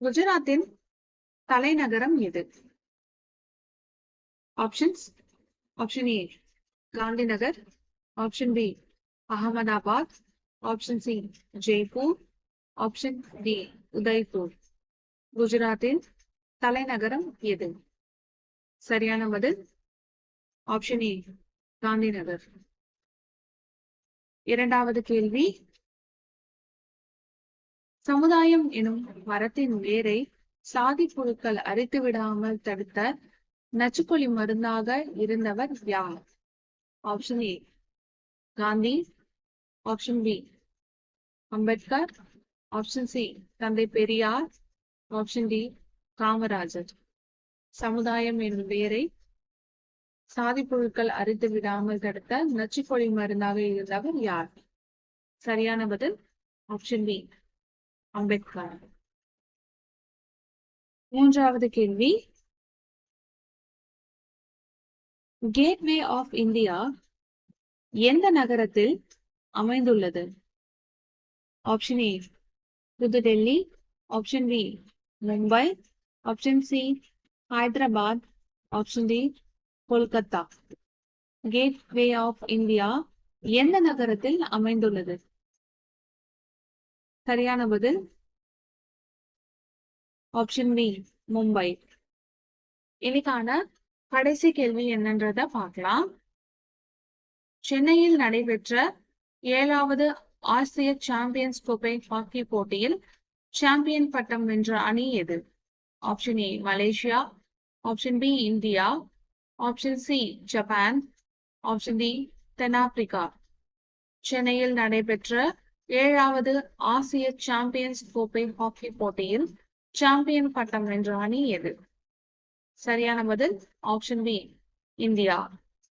குஜராத்தின் தலைநகரம் எது? Options option A Gandhinagar option B Ahmedabad option C Jaipur option D Udaipur குஜராத்தின் தலைநகரம் எது? சரியான பதில் ஆப்ஷன் ஏ காந்திநகர். இரண்டாவது கேள்வி சமுதாயம் எனும் மரத்தின் வேரை சாதி புழுக்கள் அரித்து விடாமல் தடுத்த நச்சுக்கொலி மருந்தாக இருந்தவர் யார்? Option A Gandhi. Option B Ambedkar. Option C தந்தை பெரியார். Option D Kamarajar. சமுதாயம் எனும் வேரை சாதி புழுக்கள் அரித்து விடாமல் தடுத்த நச்சுக்கொலி மருந்தாக இருந்தவர் யார்? சரியான பதில் ஆப்ஷன் பி அம்பேத்கர். மூன்றாவது கேள்வி. கேட்வே ஆஃப் இந்தியா எந்த நகரத்தில் அமைந்துள்ளது? Option A Pudhu Delhi. Option B Mumbai. Option C Hyderabad. Option D Kolkata. Gateway of India எந்த நகரத்தில் அமைந்துள்ளது? சரியான பதில்? ஆப்ஷன் பி மும்பை இன்னைக்கான கடைசி கேள்வி என்னன்றத பார்க்கலாம். சென்னையில் நடைபெற்ற ஏழாவது ஆசிய சாம்பியன்ஸ் கோப்பை ஹாக்கி போட்டியில் சாம்பியன் பட்டம் வென்ற அணி எது? Option A Malaysia. Option B India. Option C Japan. Option D தென்னாப்பிரிக்கா. சென்னையில் நடைபெற்ற ஏழாவது ஆசிய சாம்பியன்ஸ் கோப்பை ஹாக்கி போட்டியில் சாம்பியன் பட்டம் வென்ற அணி எது? சரியான பதில் ஆப்ஷன் பி இந்தியா.